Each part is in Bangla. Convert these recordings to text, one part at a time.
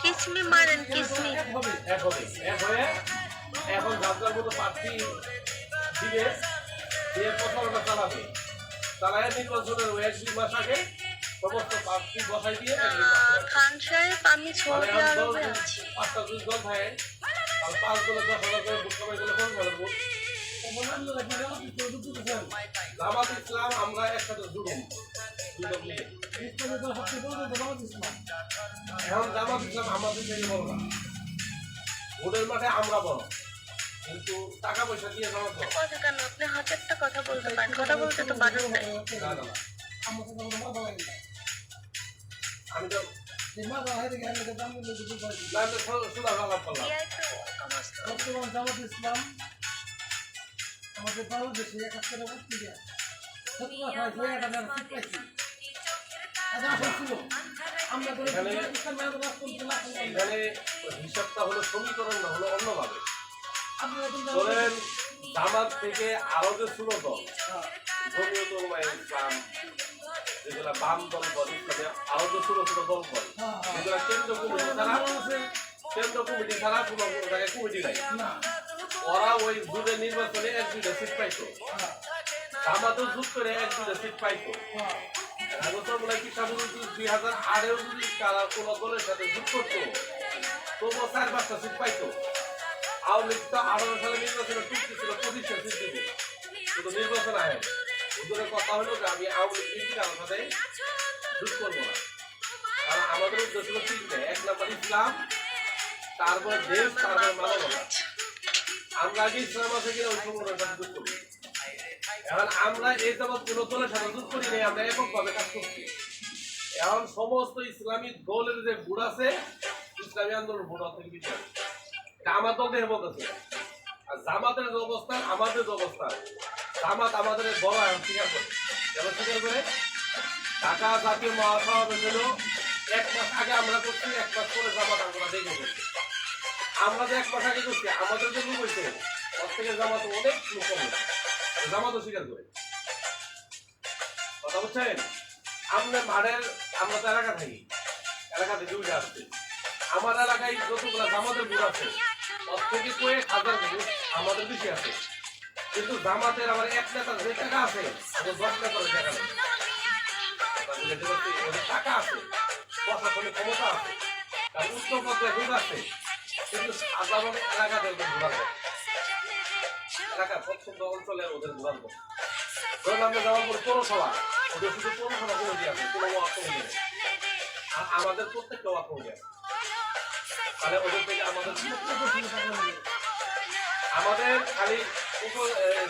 কিসমি মারেন কিসমি এখন যাত্রার মতো প্রার্থী চালাবে চালায় নির্বাচনের দুই মাস আগে দিয়ে পাঁচটা দুই দল থাকে আর পাঁচ দলে দশ হাজার করে আমরা একসাথে মিলে এখন জামাত ইসলাম আমাদের থেকে বড় না ভোটের মাঠে আমরা বড় কিন্তু টাকা পয়সা দিয়ে জামাত কেন আপনি হাজারটা কথা বলতে পারেন কথা বলতে তো না আমি তো জামাত ইসলাম আমাদের বাংলাদেশে একাত্তর পত্রিকা এখানে- না এখানে হিসাবটা হলো সমীকরণ না হলো অন্যভাবে। ধরেন জামাত থেকে আরও যে ছিল দল জমিয়ত উলামায়ে ইসলাম যেগুলা বাম দল বলে ইসলামে আরও যে ছোট ছোট দল বলে যেগুলা কেন্দ্র কমিটি ছাড়া কেন্দ্র কমিটি ছাড়া কোনো জায়গায় কমিটি নাই। ওরা ওই জুড়ে নির্বাচনে এক দুইটা সিট পাইতো। জামাতও জুট করে এক দুইটা সিট পাইতো। কি সামনে দুই হাজার আটেও যদি তারা কোনো দলের সাথে যুগ করতো, তবুও চার পাঁচটা সিট পাইতো। আওয়ামী লীগ তো আঠারো সালে নির্বাচনে চুক্তি ছিল, পঁচিশটা কিন্তু নির্বাচন আয় ওদের কথা হলো যে আমি আওয়ামী লীগ যুগ করব না। কারণ আমাদের উদ্দেশ্য হলো তিনটে। এক নম্বর তারপর দেশ, তারপর মানবতা। আমরা আগে ইসলাম আছে কিনা ওই সাথে যুগ করি এখন আমরা এই কোনো দলের সাথে যুগ করি নাই, আমরা কাজ করছি। এখন সমস্ত দলের যে গুণ আছে, ইসলামী আন্দোলন বেশি আছে। এটা আমার বলতেছে আর জামাতের যে অবস্থান আমাদের যে অবস্থান জামাত আমাদের বড় আইন স্বীকার করে। যেমন স্বীকার করে? জাতীয় হলো, এক মাস আগে আমরা করছি, এক মাস পরে জামাত আমরা দেখে করছি আমরা যে এক মাস আগে করছি, আমাদের যে লোক হয়েছে। থেকে জামাত অনেক লোক কম হয়েছে। স্বীকার করে। কথা বুঝছেন? আমরা মাঠের, আমরা তো এলাকা থাকি। এলাকাতে দুইটা আসছে। আমার এলাকায় যতগুলো জামাতের বুড় আছে ওর থেকে কয়েক হাজার বুড় আমাদের বেশি আছে। কিন্তু জামাতের আমার এক নেতা যে টাকা আছে ওদের দশ নেতার টাকা নেই। টাকা আছে প্রশাসনিক ক্ষমতা আছে তার উচ্চ পর্যায়ে লোক আছে। কিন্তু সাধারণ এলাকাতে ওদের ঘোরা এলাকা প্রত্যন্ত অঞ্চলে ওদের ঘোরা যায় ধরুন আমরা জামালপুর পৌরসভা, ওদের শুধু পৌরসভা কমিটি আছে, কোনো ওয়ার্ড কমিটি নেই। আর আমাদের প্রত্যেকটা ওয়ার্ড কমিটি আছে তাহলে ওদের থেকে আমাদের আমাদের খালি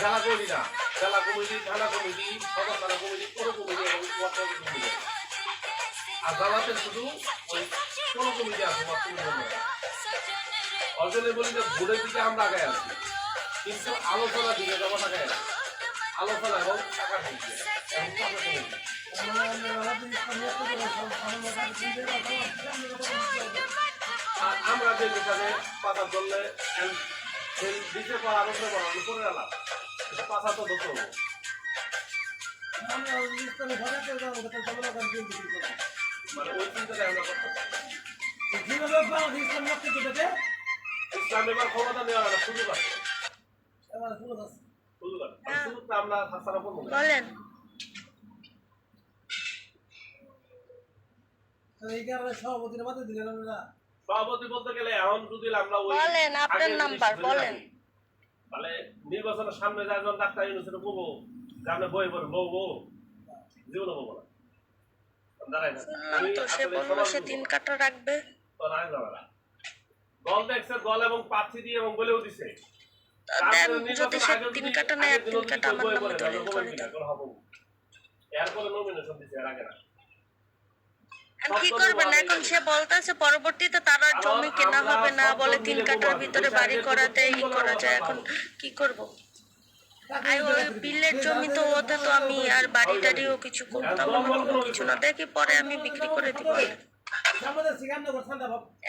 জেলা কমিটি না, জেলা কমিটি, থানা কমিটি সদর থানা কমিটি, পৌর কমিটি এবং ওয়ার্ড কমিটি। আর জামাতের শুধু ওই পৌর কমিটি আছে ওয়ার্ড কমিটি। অর্জনে বলি যে ভোটের দিকে আমরা আগে আছি। কিন্তু আলোচনা দিকে যখন আগে আছি আলোচনা এবং টাকা টাকা আর আমরা যে হিসাবে পাতা ধরলে দিতে পারা করা আমি করে এলাম পাতা তো ধরতে হব। মানে ওই চিন্তাটা আমরা করতে পারি। ইসলাম এবার ক্ষমতা নেওয়ার সুযোগ আছে। বলেন সভাপতি বলতে গেলে এখন যদি আমরা বলেন, আপনার নাম্বার, বলেন। তাহলে নির্বাচনের সামনে যায় যখন ডাক্তার ইউনিভার্সিটি বলব যে আমরা বই পড়ে বউ জীবনে বলব না তো সে বলল সে বলব। তিন কাটা রাখবে তো নাই না। দল দেখছে দল এবং প্রার্থী দিয়ে এবং বলেও দিছে দেন যদি সে তিন কাটা নেয় আর তিন কাটা আমার নামে দলিল করে দেন এরপরে নমিনেশন দিছে এর আগে না। আর কি করবেন? এখন সে বলতেছে পরবর্তীতে তার আর জমি কেনা হবে না বলে তিন কাটার ভিতরে বাড়ি করাতে ই করা যায়। এখন কি করব? আর ওই বিলের জমি তো ওতে তো আমি আর বাড়ি টাড়িও কিছু করতাম না কোনো কিছু না। দেখি পরে আমি বিক্রি করে দিব।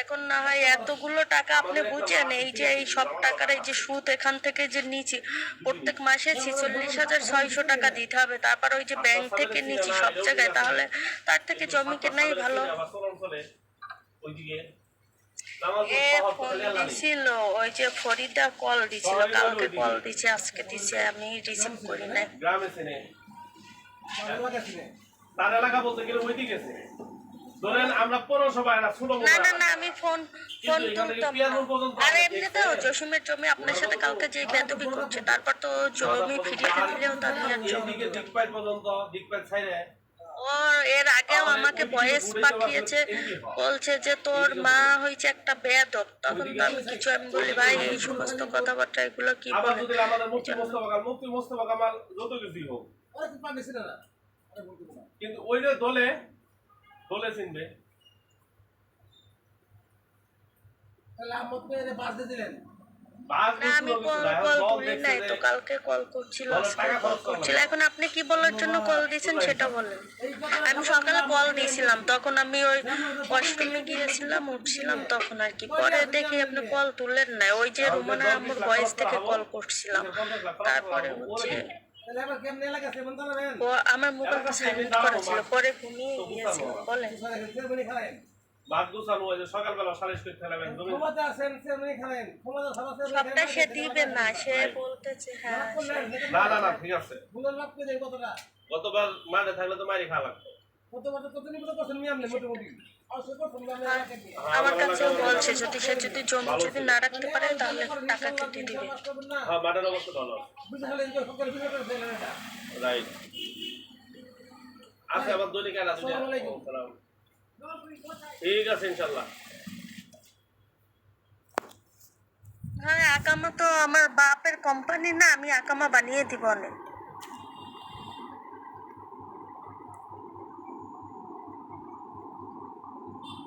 এখন না হয় এতগুলো টাকা আপনি বুঝেন এই যে এই সব টাকার এই যে সুদ এখান থেকে যে নিচ্ছি প্রত্যেক মাসে ছেচল্লিশ হাজার ছয়শো টাকা দিতে হবে তারপর ওই যে ব্যাংক থেকে নিচ্ছি সব জায়গায় তাহলে তার থেকে জমি কেনাই ভালো। এ ফোন দিছিল ওই যে ফরিদা কল দিছিল কালকে কল দিছে আজকে দিছে আমি রিসিভ করি নাই। গ্রামে তার এলাকা বলতে গেলে ওইদিকে গেছে ধরেন আমরা পৌরসভা একটা ছোট না না না আমি ফোন ফোন তুলতাম না। আর এমনিতেও দেখছি। জসিমের জমি আপনার সাথে কালকে যে বেদবি করছে তারপর তো জমি ফিরিয়ে দিলেও তার জমি পর্যন্ত ছাইরে ওর এর আগেও আমাকে ভয়েস পাঠিয়েছে বলছে যে তোর মা হয়েছে একটা বেদব তখন তো আমি কিছু আমি বলি ভাই এই সমস্ত কথাবার্তা এগুলো কি আবার বলে? যদি আমাদের মুক্তি মোস্তফা মুক্তি মোস্তফা কামাল যত কিছুই হোক। ওরা তো পাবে ছিল না। আরে বলতে না কিন্তু ওই যে দলে চিনবে। তাহলে আহমদ মেয়েরে বাস দিয়ে দিলেন। আমি কল কল তুলি নাই তো কালকে কল করছিল কল করছিল। এখন আপনি কি বলার জন্য কল দিয়েছেন সেটা বলেন। আমি সকালে কল দিয়েছিলাম তখন আমি ওই গিয়েছিলাম উঠছিলাম তখন আর কি। পরে দেখি আপনি কল তুললেন না ওই যে রুমানা আমার ভয়েস থেকে কল করছিলাম। তারপরে হচ্ছে ও আমার মোবাইলটা সাইলেন্ট করা ছিল পরে ঘুমিয়ে গিয়েছিল বলেন। সবটা সে দিবে না সে বলতেছে হ্যাঁ না না না ঠিক আছে। কতটা? গতবার মাঠে থাকলে তো মারি খাওয়া লাগতো। আমার কাছেও বলছে যদি সে যদি জমি যদি না রাখতে পারে তাহলে টাকা কেটে দিবে। হ্যাঁ মাঠের অবস্থা ভালো। বুঝে ফেলেন যে সরকার বুঝে ফেলেন এটা রাইট আছে আমার দৈনিক আর আছে ঠিক আছে ইনশাল্লাহ। হ্যাঁ আকামা তো আমার বাপের কোম্পানি না আমি আকামা বানিয়ে দিব অনেক।